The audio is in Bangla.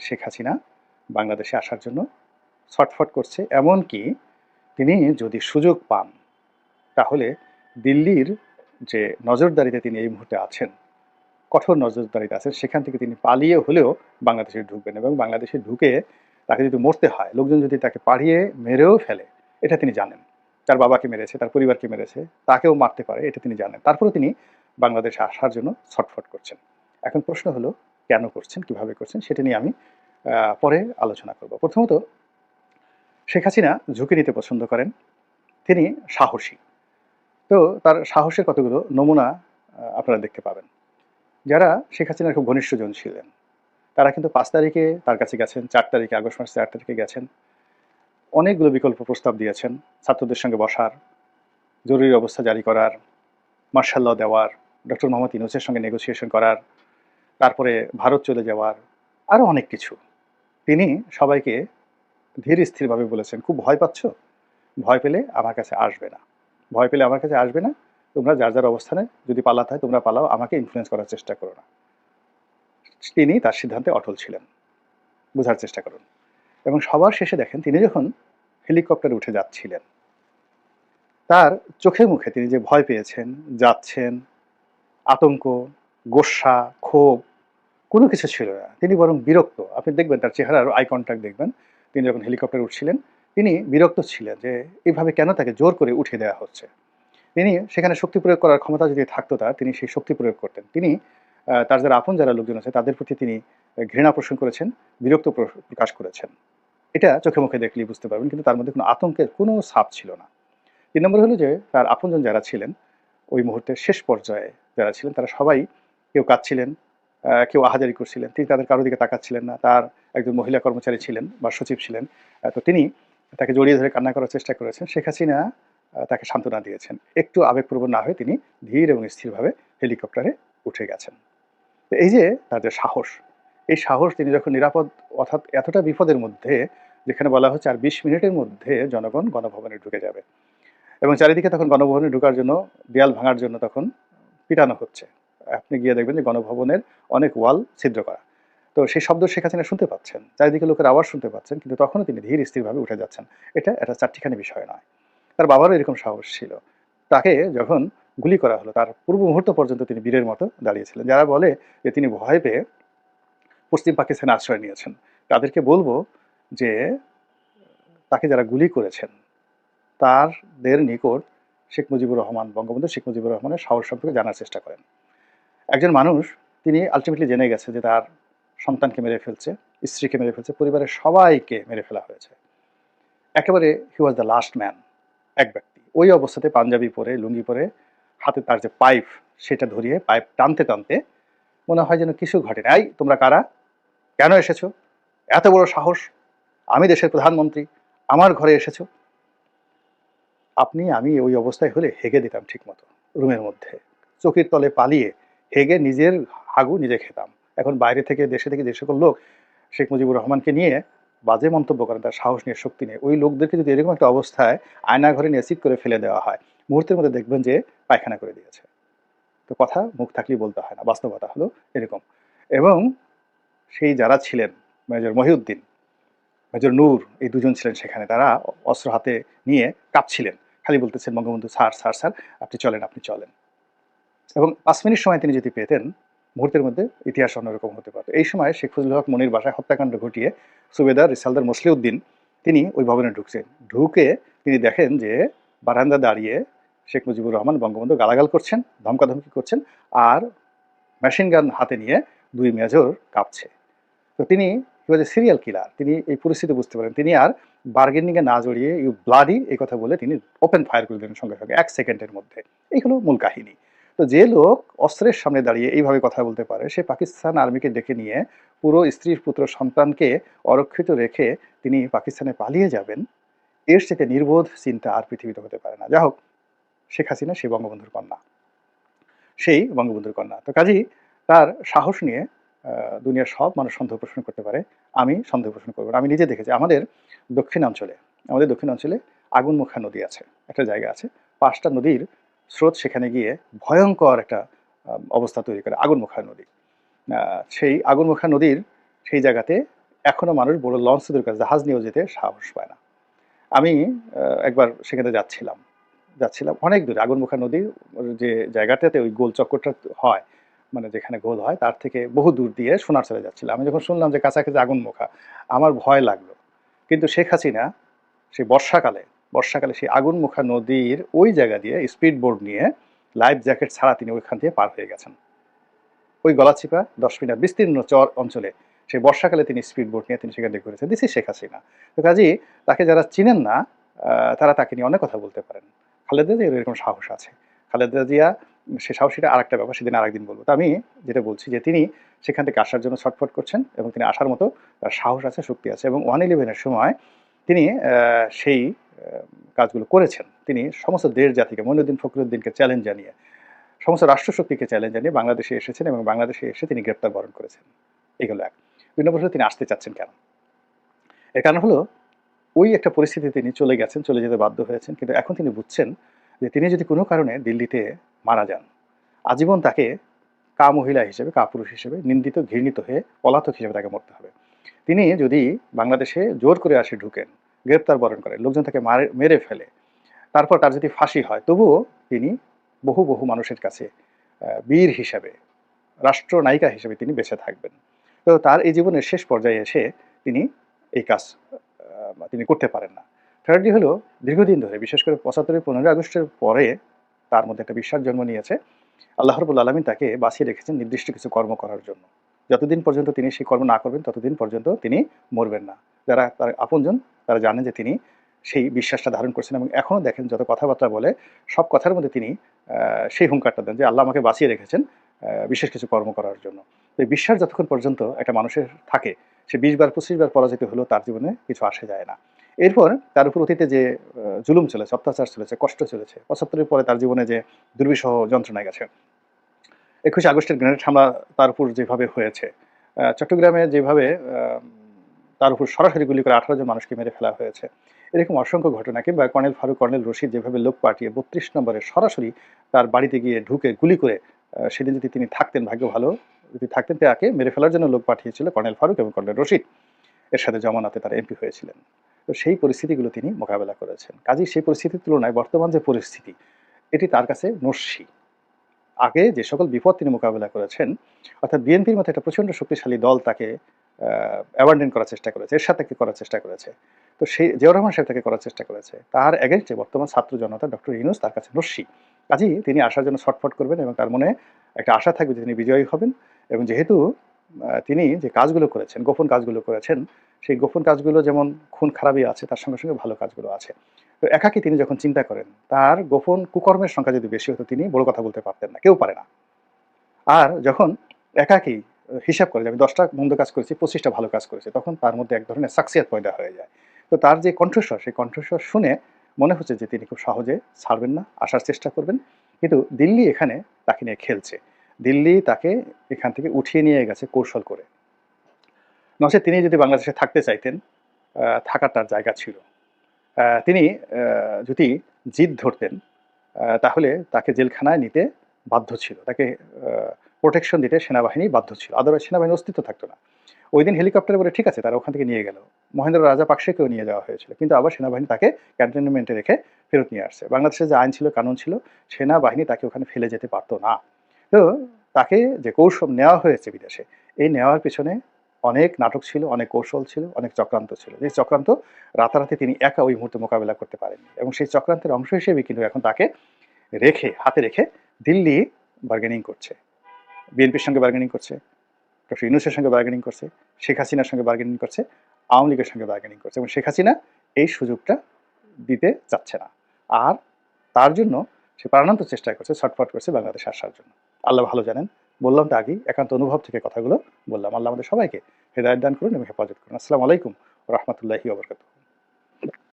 শেখ হাসিনা বাংলাদেশে আসার জন্য ছটফট করছে। এমনকি তিনি যদি সুযোগ পান, তাহলে দিল্লির যে নজরদারিতে তিনি এই মুহূর্তে আছেন, কঠোর নজরদারিতে আছেন, সেখান থেকে তিনি পালিয়ে হলেও বাংলাদেশে ঢুকবেন এবং বাংলাদেশে ঢুকে তাকে যদি মরতে হয়, লোকজন যদি তাকে পাড়িয়ে মেরেও ফেলে, এটা তিনি জানেন। তার বাবাকে মেরেছে, তার পরিবারকে মেরেছে, তাকেও মারতে পারে, এটা তিনি জানেন। তারপরে তিনি বাংলাদেশে আসার জন্য ছটফট করছেন। এখন প্রশ্ন হলো কেন করছেন, কীভাবে করছেন, সেটা নিয়ে আমি পরে আলোচনা করব। প্রথমত, শেখ হাসিনা ঝুঁকি নিতে পছন্দ করেন। তিনি সাহসী। তো তার সাহসের কতগুলো নমুনা আপনারা দেখতে পাবেন। যারা শেখ হাসিনার খুব ঘনিষ্ঠজন ছিলেন, তারা কিন্তু পাঁচ তারিখে তার কাছে গেছেন, চার তারিখে, আগস্ট মাসের চার তারিখে গেছেন। অনেকগুলো বিকল্প প্রস্তাব দিয়েছেন, ছাত্রদের সঙ্গে বসার, জরুরি অবস্থা জারি করার, মার্শাল ল দেওয়ার, ডক্টর মোহাম্মদ ইউনুসের সঙ্গে নেগোসিয়েশন করার তারপরে ভারত চলে যাওয়ার আরও অনেক কিছু। তিনি সবাইকে ধীর স্থিরভাবে বলেছেন, খুব ভয় পাচ্ছ? ভয় পেলে আমার কাছে আসবে না। ভয় পেলে আমার কাছে আসবে না। তোমরা যার যার অবস্থানে যদি পালাতে হয় তোমরা পালাও, আমাকে ইনফ্লুয়েন্স করার চেষ্টা করো না। তিনি তার সিদ্ধান্তে অটল ছিলেন। বোঝার চেষ্টা করুন। এবং সবার শেষে দেখেন, তিনি যখন হেলিকপ্টারে উঠে যাচ্ছিলেন, তার চোখে মুখে তিনি যে ভয় পেয়েছেন, যাচ্ছেন, আতঙ্ক গোসা, ক্ষোভ, কোনো কিছু ছিল না। তিনি বরং বিরক্ত। আপনি দেখবেন তার চেহারার আই কন্ট্যাক্ট দেখবেন। তিনি যখন হেলিকপ্টারে উঠছিলেন, তিনি বিরক্ত ছিলেন যে এইভাবে কেন তাকে জোর করে উঠে দেওয়া হচ্ছে? তিনি সেখানে শক্তি প্রয়োগ করার ক্ষমতা যদি থাকতো তার, তিনি সেই শক্তি প্রয়োগ করতেন। তিনি তার যারা আপন যারা লোকজন আছে, তাদের প্রতি তিনি ঘৃণা পোষণ করেছেন, বিরক্ত প্র- প্রকাশ করেছেন। এটা চোখে মুখে দেখলেই বুঝতে পারবেন, কিন্তু তার মধ্যে কোনো আতঙ্কের কোনো সাপ ছিল না। তিন নম্বর হলো যে, তার আপনজন যারা ছিলেন, ওই মুহূর্তে শেষ পর্যায়ে যারা ছিলেন, তারা সবাই কেউ কাঁদছিলেন কেউ আহাজারি করছিলেন, তিনি তাদের কারও দিকে তাকাচ্ছিলেন না, তার একজন মহিলা কর্মচারী ছিলেন বা সচিব ছিলেন তো তিনি তাকে জড়িয়ে ধরে কান্না করার চেষ্টা করেছেন। শেখ হাসিনা তাকে সান্ত্বনা দিয়েছেন। একটু আবেগপ্রবণ না হয়ে তিনি ধীর এবং স্থিরভাবে হেলিকপ্টারে উঠে গেছেন। তো এই যে তার যে সাহস, এই সাহস তিনি যখন নিরাপদ, অর্থাৎ এতটা বিপদের মধ্যে, যেখানে বলা হচ্ছে আর বিশ মিনিটের মধ্যে জনগণ গণভবনে ঢুকে যাবে এবং চারিদিকে তখন গণভবনে ঢোকার জন্য, দেয়াল ভাঙার জন্য তখন পিটানো হচ্ছে। আপনি গিয়ে দেখবেন যে গণভবনের অনেক ওয়াল ছিদ্র করা। তো সেই শব্দ শেখ হাসিনা শুনতে পাচ্ছেন, চারিদিকে লোকের আওয়াজ শুনতে পাচ্ছেন, কিন্তু তখনও তিনি ধীর স্থিরভাবে উঠে যাচ্ছেন। এটা একটা চারটিখানি বিষয় নয়। তার বাবারও এরকম সাহস ছিল। তাকে যখন গুলি করা হলো, তার পূর্ব মুহূর্ত পর্যন্ত তিনি বীরের মতো দাঁড়িয়েছিলেন। যারা বলে যে তিনি ভয় পেয়ে পশ্চিম পাকিস্তানে আশ্রয় নিয়েছেন, তাদেরকে বলব যে তাকে যারা গুলি করেছেন তাদের নিকট শেখ মুজিবুর রহমান, বঙ্গবন্ধু শেখ মুজিবুর রহমানের সাহস সম্পর্কে জানার চেষ্টা করেন। একজন মানুষ, তিনি আলটিমেটলি জেনে গেছে যে তার সন্তানকে মেরে ফেলছে, স্ত্রীকে মেরে ফেলছে, পরিবারের সবাইকে মেরে ফেলা হয়েছে। একেবারে he was the last man এক ব্যক্তি। ওই অবস্থাতে পাঞ্জাবি পরে, লুঙ্গি পরে, হাতে তার যে পাইপ, সেটা ধরিয়ে পাইপ টানতে টানতে মনে হয় যেন কিছু ঘটে নাই। তোমরা কারা? কেন এসেছ? এত বড় সাহস? আমি দেশের প্রধানমন্ত্রী, আমার ঘরে এসেছ? আপনি, আমি ওই অবস্থায় হলে হেগে দিতাম ঠিকমতো, রুমের মধ্যে। চোখের তলে পালিয়ে হেগে নিজের হাগু নিজে খেতাম। এখন বাইরে থেকে দেশে থেকে যে সকল লোক শেখ মুজিবুর রহমানকে নিয়ে বাজে মন্তব্য করেন, তার সাহস নিয়ে শক্তি নিয়ে, ওই লোকদেরকে যদি এরকম একটা অবস্থায় আয়না ঘরে নিয়ে করে ফেলে দেওয়া হয়, মুহূর্তের মধ্যে দেখবেন যে পায়খানা করে দিয়েছে। তো কথা মুখ থাকলেই বলতে হয় না, বাস্তবতা হলো এরকম। এবং সেই যারা ছিলেন, মেজর মহিউদ্দিন, মেজর নূর, এই দুজন ছিলেন সেখানে, তারা অস্ত্র হাতে নিয়ে কাঁপছিলেন। খালি বলতেছেন বঙ্গবন্ধু স্যার স্যার স্যার, আপনি চলেন আপনি চলেন। এবং পাঁচ মিনিট সময় তিনি যদি পেতেন, মুহূর্তের মধ্যে ইতিহাস অন্যরকম হতে পারত। এই সময় শেখ ফজলুল হক মনির বাসায় হত্যাকাণ্ড ঘটিয়ে সুবেদার রিসালদার মসলিউদ্দিন তিনি ওই ভবনে ঢুকছেন। ঢুকে তিনি দেখেন যে বারান্দা দাঁড়িয়ে শেখ মুজিবুর রহমান বঙ্গবন্ধু গালাগাল করছেন, ধমকাধমকি করছেন আর মেশিন গান হাতে নিয়ে দুই মেজর কাঁপছে। তো তিনি হি ওয়াজ সিরিয়াল কিলার তিনি এই পরিস্থিতি বুঝতে পারেন। তিনি আর বার্গেনিংয়ে না জড়িয়ে ইউ ব্লাডি এই কথা বলে তিনি ওপেন ফায়ার করে দিলেন সঙ্গে সঙ্গে, এক সেকেন্ডের মধ্যে। এই হলো মূল কাহিনী। তো যে লোক অস্ত্রের সামনে দাঁড়িয়ে এইভাবে কথা বলতে পারে, সে পাকিস্তান আর্মিকে ডেকে নিয়ে পুরো স্ত্রীর পুত্র সন্তানকে অরক্ষিত রেখে তিনি পাকিস্তানে পালিয়ে যাবেন। এর থেকে নির্বোধ চিন্তা আর পৃথিবীতে হতে পারে না। যা হোক, শেখ হাসিনা সেই বঙ্গবন্ধুর কন্যা। সেই বঙ্গবন্ধুর কন্যা। তো কাজী, তার সাহস নিয়ে দুনিয়ার সব মানুষ সন্দেহ পোষণ করতে পারে। আমি সন্দেহ পোষণ করব। আমি নিজে দেখেছি, আমাদের দক্ষিণাঞ্চলে আমাদের দক্ষিণাঞ্চলে আগুনমুখা নদী আছে। একটা জায়গা আছে, পাঁচটা নদীর স্রোত সেখানে গিয়ে ভয়ঙ্কর একটা অবস্থা তৈরি করে আগুনমুখা নদী। সেই আগুনমুখা নদীর সেই জায়গাতে এখনও মানুষ বড় লঞ্চ দূর কাছে জাহাজ নিয়েও যেতে সাহস পায় না। আমি একবার সেখানে যাচ্ছিলাম। যাচ্ছিলাম অনেক দূরে আগুনমুখা নদী যে জায়গাটাতে ওই গোল চক্করটা হয় মানে যেখানে গোল হয়, তার থেকে বহু দূর দিয়ে সোনার চলে যাচ্ছিল আমি যখন শুনলাম যে কাছাকাছি আগুনমুখা আমার ভয় লাগল। কিন্তু শেখ হাসিনা, সেই বর্ষাকালে বর্ষাকালে সেই আগুনমুখা নদীর ওই জায়গা দিয়ে স্পিড বোর্ড নিয়ে লাইফ জ্যাকেট ছাড়া তিনি ওইখান থেকে পার হয়ে গেছেন। ওই গলাচিপা দশ মিনিট বিস্তীর্ণ চর অঞ্চলে সেই বর্ষাকালে তিনি স্পিড বোট নিয়ে তিনি সেখান থেকে করেছেন দিস শেখ হাসিনা। তো কাজী, তাকে যারা চিনেন না তারা তাকে নিয়ে অনেক কথা বলতে পারেন। খালেদা জিয়ার এরকম সাহস আছে। খালেদা জিয়া, সে সাহসীটা সেটা আরেকটা ব্যাপার, সেদিন আরেকদিন বলব। তো আমি যেটা বলছি যে তিনি সেখান থেকে আসার জন্য ছটফট করছেন এবং তিনি আসার মতো তার সাহস আছে, শক্তি আছে এবং ওয়ান ইলেভেনের সময় তিনি সেই কাজগুলো করেছেন। তিনি সমস্ত দেশ জাতিকে, মইনুদ্দিন ফখরুদ্দিনকে চ্যালেঞ্জ জানিয়ে, সমস্ত রাষ্ট্রশক্তিকে চ্যালেঞ্জ জানিয়ে বাংলাদেশে এসেছেন এবং বাংলাদেশে এসে তিনি গ্রেপ্তার বরণ করেছেন। এগুলো এক। দুই নম্বর তিনি আসতে চাচ্ছেন কেন? এর কারণ হলো, ওই একটা পরিস্থিতি তিনি চলে গেছেন, চলে যেতে বাধ্য হয়েছেন, কিন্তু এখন তিনি বুঝছেন যে তিনি যদি কোনো কারণে দিল্লিতে মারা যান, আজীবন তাকে কা মহিলা হিসেবে, কা পুরুষ হিসেবে নিন্দিত, ঘৃণিত হয়ে পলাতক হিসেবে তাকে মরতে হবে। তিনি যদি বাংলাদেশে জোর করে আসে ঢুকেন গ্রেপ্তার বরণ করে, লোকজন তাকে মারে, মেরে ফেলে। তারপর তার যদি ফাঁসি হয়, তবুও তিনি বহু বহু মানুষের কাছে বীর হিসাবে, রাষ্ট্রনায়িকা হিসেবে তিনি বেঁচে থাকবেন। তো তার এই জীবনের শেষ পর্যায়ে এসে তিনি এই কাজ তিনি করতে পারেন না। থার্ডলি হলো দীর্ঘদিন ধরে, বিশেষ করে পঁচাত্তরের পনেরোই আগস্টের পরে তার মধ্যে একটা বিশ্বাস জন্ম নিয়েছে। আল্লাহ রবুল আলমিন তাকে বাঁচিয়ে রেখেছেন নির্দিষ্ট কিছু কর্ম করার জন্য। যতদিন পর্যন্ত তিনি সেই কর্ম না করবেন, ততদিন পর্যন্ত তিনি মরবেন না। যারা তার আপনজন, তারা জানেন যে তিনি সেই বিশ্বাসটা ধারণ করছেন এবং এখনও দেখেন যত কথাবার্তা বলে, সব কথার মধ্যে তিনি সেই হুঙ্কারটা দেন যে আল্লাহ আমাকে বাঁচিয়ে রেখেছেন বিশেষ কিছু কর্ম করার জন্য। তো এই বিশ্বাস যতক্ষণ পর্যন্ত একটা মানুষের থাকে, সে বিশ বার, পঁচিশ বার পরাজিত হলেও তার জীবনে কিছু আসে যায় না। এরপর তার উপর অতীতে যে জুলুম চলেছে, অত্যাচার চলেছে, কষ্ট চলেছে, পঁচাত্তরের পরে তার জীবনে যে দুর্বিষহ যন্ত্রণায় গেছে একুশে আগস্টের গ্রেনেড হামলা তার উপর যেভাবে হয়েছে চট্টগ্রামে যেভাবে তার উপর সরাসরি গুলি করে আঠারো জন মানুষকে মেরে ফেলা হয়েছে, এরকম অসংখ্য ঘটনা। কিংবা কর্নেল ফারুক, কর্নেল রশিদ যেভাবে লোক পাঠিয়ে বত্রিশ নম্বরে সরাসরি তার বাড়িতে গিয়ে ঢুকে গুলি করে সেদিন যদি তিনি থাকতেন, ভাগ্য ভালো, যদি থাকতেন তাকে মেরে ফেলার জন্য লোক পাঠিয়েছিল কর্নেল ফারুক এবং কর্নেল রশিদ। এর সাথে জমানাতে তার এমপি হয়েছিলেন। তো সেই পরিস্থিতিগুলো তিনি মোকাবেলা করেছেন। কাজেই সেই পরিস্থিতির তুলনায় বর্তমান যে পরিস্থিতি, এটি তার কাছে নস্যি। আগে যে সকল বিপদ তিনি মোকাবেলা করেছেন, অর্থাৎ বিএনপির মতো একটা প্রচণ্ড শক্তিশালী দল তাকে অ্যাবান্ডেন করার চেষ্টা করেছে এরশাদ তাকে করার চেষ্টা করেছে। তো সেই জিয়াউর রহমান সাহেব তাকে করার চেষ্টা করেছে। তার এগেনস্টে বর্তমান ছাত্র জনতা ডক্টর ইনুস তার কাছে রশ্মি। কাজেই তিনি আসার জন্য ছটফট করবেন এবং তার মনে একটা আশা থাকবে যে তিনি বিজয়ী হবেন এবং যেহেতু তিনি যে কাজগুলো করেছেন, গোপন কাজগুলো করেছেন, সেই গোপন কাজগুলো যেমন খুন খারাপই আছে, তার সঙ্গে সঙ্গে ভালো কাজগুলো আছে। তো একাকি তিনি যখন চিন্তা করেন, তার গোপন কুকর্মের সংখ্যা যদি বেশি হতো, তিনি বড় কথা বলতে পারতেন না, কেউ পারে না। আর যখন একাকি হিসাব করে যে আমি দশটা মন্দ কাজ করেছি, পঁচিশটা ভালো কাজ করেছি, তখন তার মধ্যে এক ধরনের সাকসিয়াত পয়দা হয়ে যায়। তো তার যে কণ্ঠস্বর, সেই কণ্ঠস্বর শুনে মনে হচ্ছে যে তিনি খুব সহজে ছাড়বেন না, আসার চেষ্টা করবেন। কিন্তু দিল্লি এখানে তাকে নিয়ে খেলছে। দিল্লি তাকে এখান থেকে উঠিয়ে নিয়ে গেছে কৌশল করে। নচে তিনি যদি বাংলাদেশে থাকতে চাইতেন থাকার তার জায়গা ছিল। তিনি যদি জিদ ধরতেন তাহলে তাকে জেলখানায় নিতে বাধ্য ছিল। তাকে প্রোটেকশন দিতে সেনাবাহিনী বাধ্য ছিল। আদারওয়াইজ সেনাবাহিনীর অস্তিত্ব থাকতো না। ওই দিন হেলিকপ্টারে বলে, ঠিক আছে, তারা ওখান থেকে নিয়ে গেল। মহেন্দ্র রাজা পাকশেকেও নিয়ে যাওয়া হয়েছিল। কিন্তু আবার সেনাবাহিনী তাকে ক্যান্টনমেন্টে রেখে ফেরত নিয়ে আসছে। বাংলাদেশের যে আইন ছিল, কানুন ছিল, সেনাবাহিনী তাকে ওখানে ফেলে যেতে পারতো না। তো তাকে যে কৌশল নেওয়া হয়েছে বিদেশে, এই নেওয়ার পিছনে অনেক নাটক ছিল, অনেক কৌশল ছিল, অনেক চক্রান্ত ছিল। যে চক্রান্ত রাতারাতি তিনি একা ওই মুহূর্তে মোকাবেলা করতে পারেননি এবং সেই চক্রান্তের অংশ হিসেবে কিন্তু এখন তাকে রেখে, হাতে রেখে দিল্লি বার্গেনিং করছে। বিএনপির সঙ্গে বার্গেনিং করছে ডক্টর ইউনুসের সঙ্গে বার্গেনিং করছে, শেখ হাসিনার সঙ্গে বার্গেনিং করছে, আওয়ামী লীগের সঙ্গে বার্গেনিং করছে এবং শেখ হাসিনা এই সুযোগটা দিতে চাচ্ছে না। আর তার জন্য সে প্রাণান্ত চেষ্টা করছে, ছটফট করছে বাংলাদেশে আসার জন্য। আল্লাহ ভালো জানেন। বললাম তো আগেই, একান্ত অনুভব থেকে কথাগুলো বললাম। আল্লাহ আমাদের সবাইকে হেদায়ত দান করুন এবং হেফাজত করুন। আসসালামু আলাইকুম রহমতুল্লাহি ওবরকাতুহ